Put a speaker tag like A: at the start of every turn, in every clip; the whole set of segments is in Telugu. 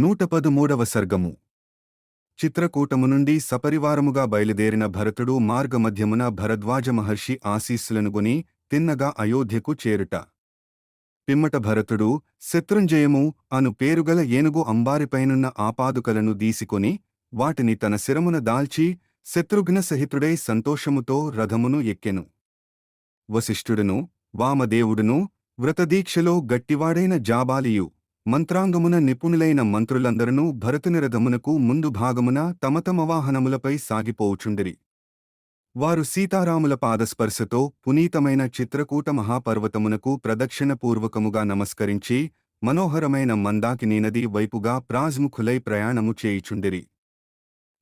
A: నూట పదమూడవ సర్గము. చిత్రకూటము నుండి సపరివారముగా బయలుదేరిన భరతుడు మార్గమధ్యమున భరద్వాజ మహర్షి ఆశీస్సులనుగుని తిన్నగా అయోధ్యకు చేరుట. పిమ్మట భరతుడు శత్రుంజయము అను పేరుగల ఏనుగు అంబారిపైనున్న ఆపాదుకలను దీసికొని వాటిని తన శిరమున దాల్చి శత్రుఘ్న సహితుడై సంతోషముతో రథమును ఎక్కెను. వశిష్ఠుడును వామదేవుడును వ్రతదీక్షలో గట్టివాడైన జాబాలియు మంత్రాంగమున నిపుణులైన మంత్రులందరూ భరతునిరథమునకు ముందు భాగమున తమ తమ వాహనములపై సాగిపోవుచుండిరి. వారు సీతారాముల పాదస్పర్శతో పునీతమైన చిత్రకూట మహాపర్వతమునకు ప్రదక్షిణపూర్వకముగా నమస్కరించి మనోహరమైన మందాకినీ నది వైపుగా ప్రాజ్ముఖులై ప్రయాణము చేయుచుండిరి.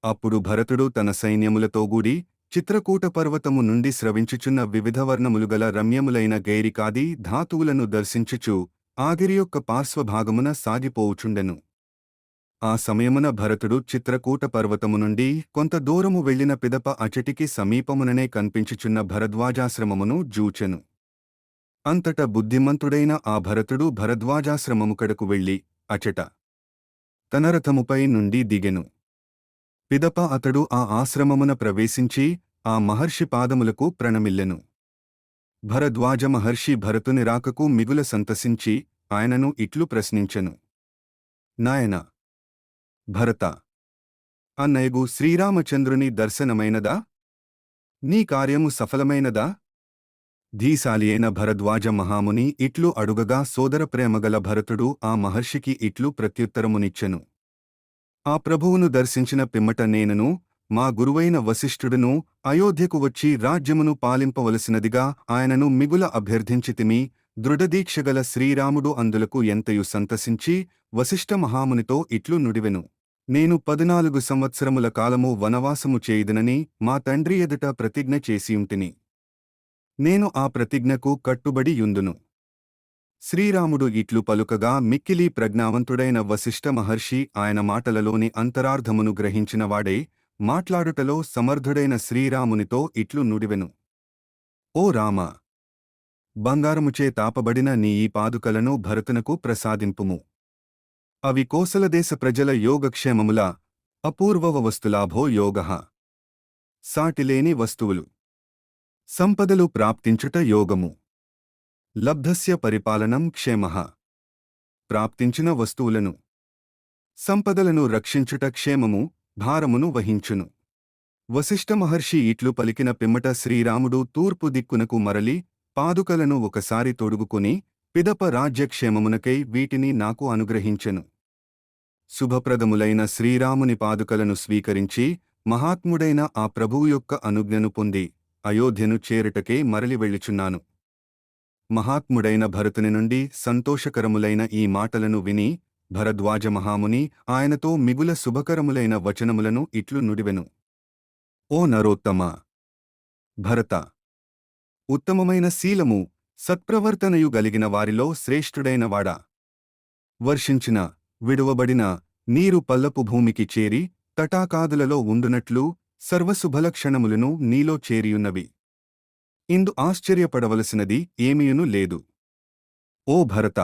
A: అప్పుడు భరతుడు తన సైన్యములతో గూడి చిత్రకూట పర్వతము నుండి స్రవించుచున్న వివిధ వర్ణములుగల రమ్యములైన గైరికాది ధాతువులను దర్శించుచు ఆగిరి యొక్క పార్శ్వభాగమున సాగిపోవుచుండెను. ఆ సమయమున భరతుడు చిత్రకూట పర్వతము నుండి కొంత దూరము వెళ్ళిన పిదప అచటికి సమీపముననే కనిపించుచున్న భరద్వాజాశ్రమమును జూచెను. అంతట బుద్ధిమంతుడైన ఆ భరతుడు భరద్వాజాశ్రమము కడకు వెళ్ళి అచట తన రథముపై నుండి దిగెను. పిదప అతడు ఆ ఆశ్రమమున ప్రవేశించి ఆ మహర్షి పాదములకు ప్రణమిల్లెను. భరద్వాజ మహర్షి భరతుని రాకకు మిగుల సంతసించి ఆయనను ఇట్లు ప్రశ్నించెను. నాయన! భరత! అన్నయగు శ్రీరామచంద్రుని దర్శనమైనదా? నీ కార్యము సఫలమైనదా? ధీశాలియైన భరద్వాజ మహాముని ఇట్లు అడుగగా సోదర ప్రేమగల భరతుడు ఆ మహర్షికి ఇట్లు ప్రత్యుత్తరమునిచ్చెను. ఆ ప్రభువును దర్శించిన పిమ్మట నేనను మా గురువైన వశిష్ఠుడును అయోధ్యకు వచ్చి రాజ్యమును పాలింపవలసినదిగా ఆయనను మిగుల అభ్యర్థించితిమి. దృఢదీక్షగల శ్రీరాముడు అందులకు ఎంతయు సంతసించి వశిష్ఠ మహామునితో ఇట్లు నుడివెను. నేను పదునాలుగు సంవత్సరముల కాలము వనవాసము చేయుదనని మా తండ్రి ఎదుట ప్రతిజ్ఞ చేసియుంటిని. నేను ఆ ప్రతిజ్ఞకు కట్టుబడి యుందును. శ్రీరాముడు ఇట్లు పలుకగా మిక్కిలి ప్రజ్ఞావంతుడైన వశిష్ఠ మహర్షి ఆయన మాటలలోని అంతరార్థమును గ్రహించినవాడే మాట్లాడుటలో సమర్థుడైన శ్రీరామునితో ఇట్లు నుడివెను. ఓ రామ! బంగారముచే తాపబడిన నీ ఈ పాదుకలను భరతునకు ప్రసాదింపుము. అవి కోసలదేశ ప్రజల యోగక్షేమముల అపూర్వవ వస్తులాభో యోగ. సాటిలేని వస్తువులు. సంపదలు ప్రాప్తించుట యోగము. లబ్ధస్య పరిపాలనం క్షేమ. ప్రాప్తించిన వస్తువులను. సంపదలను రక్షించుట క్షేమము భారమును వహించును. వశిష్ఠ మహర్షి ఇట్లు పలికిన పిమ్మట శ్రీరాముడు తూర్పు దిక్కునకు మరలి పాదుకలను ఒకసారి తొడుగుకుని పిదప రాజ్యక్షేమమునకై వీటిని నాకు అనుగ్రహించెను. శుభప్రదములైన శ్రీరాముని పాదుకలను స్వీకరించి మహాత్ముడైన ఆ ప్రభువు యొక్క అనుజ్ఞను పొంది అయోధ్యను చేరుటకే మరలి వెళ్ళుచున్నాను. మహాత్ముడైన భరతుని నుండి సంతోషకరములైన ఈ మాటలను విని భరద్వాజ మహాముని ఆయనతో మిగుల శుభకరములైన వచనములను ఇట్లు నుడివెను. ఓ నరోత్తమ! భరత! ఉత్తమమైన శీలము సత్ప్రవర్తనయు గలిగిన వారిలో శ్రేష్ఠుడైన వాడా? వర్షించిన విడువబడిన నీరు పల్లపు భూమికి చేరి తటాకాదులలో ఉండునట్లు సర్వశుభలక్షణములను నీలో చేరియున్నవి. ఇందు ఆశ్చర్యపడవలసినది ఏమీయును లేదు. ఓ భరత!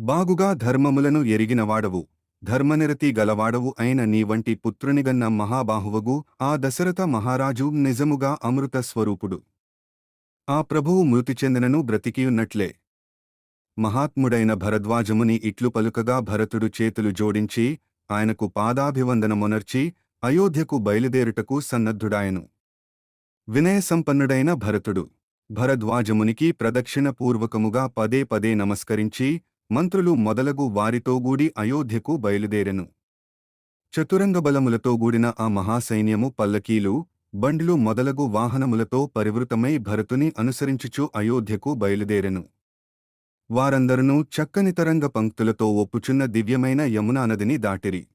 A: బాగుగా ధర్మములను ఎరిగినవాడవు ధర్మనిరతి గలవాడవు అయిన నీ వంటి పుత్రునిగన్న మహాబాహువగు ఆ దశరథ మహారాజు నిజముగా అమృత స్వరూపుడు. ఆ ప్రభువు మృతి చెందినను బ్రతికియున్నట్లే. మహాత్ముడైన భరద్వాజముని ఇట్లు పలుకగా భరతుడు చేతులు జోడించి ఆయనకు పాదాభివందనమునర్చి అయోధ్యకు బయలుదేరుటకు సన్నద్ధుడాయను. వినయసంపన్నుడైన భరతుడు. భరద్వాజమునికి ప్రదక్షిణపూర్వకముగా పదే పదే నమస్కరించి మంత్రులు మొదలగు వారితోగూడి అయోధ్యకు బయలుదేరెను. చతురంగబలములతో గూడిన ఆ మహాసైన్యము పల్లకీలు బండ్లు మొదలగు వాహనములతో పరివృతమై భరతుని అనుసరించుచు అయోధ్యకు బయలుదేరెను. వారందరనూ చక్కని తరంగ పంక్తులతో ఒప్పుచున్న దివ్యమైన యమునా నదిని దాటిరి.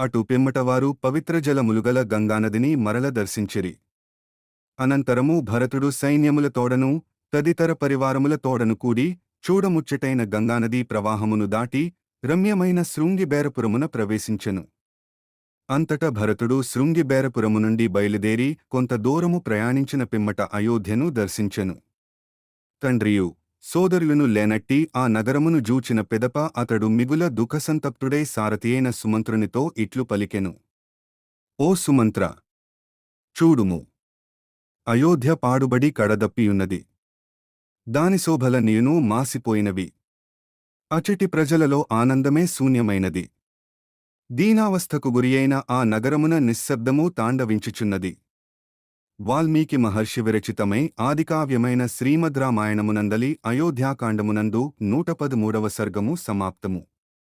A: అటు పిమ్మటవారు పవిత్ర జలములుగల గంగానదిని మరల దర్శించిరి. అనంతరము భరతుడు సైన్యముల తోడను తదితర పరివారముల తోడను కూడి చూడముచ్చటైన గంగానదీ ప్రవాహమును దాటి రమ్యమైన శృంగిబేరపురమున ప్రవేశించెను. అంతట భరతుడు శృంగిబేరపురము నుండి బయలుదేరి కొంత దూరము ప్రయాణించిన పిమ్మట అయోధ్యను దర్శించెను. తండ్రియు సోదరులను లేనట్టి ఆ నగరమును జూచిన పెదప అతడు మిగుల దుఃఖసంతప్తుడై సారథియైన సుమంత్రునితో ఇట్లు పలికెను. ఓ సుమంత్ర చూడుము. అయోధ్య పాడుబడి కడదప్పియున్నది. దాని శోభల నీను మాసిపోయినవి. అచటి ప్రజలలో ఆనందమే శూన్యమైనది. దీనావస్థకు గురియైన ఆ నగరమున నిశ్శబ్దము తాండవించుచున్నది. వాల్మీకి మహర్షి విరచితమై ఆదికావ్యమైన శ్రీమద్ రామాయణమునందలి అయోధ్యాకాండమునందు నూట పదమూడవ సర్గము సమాప్తము.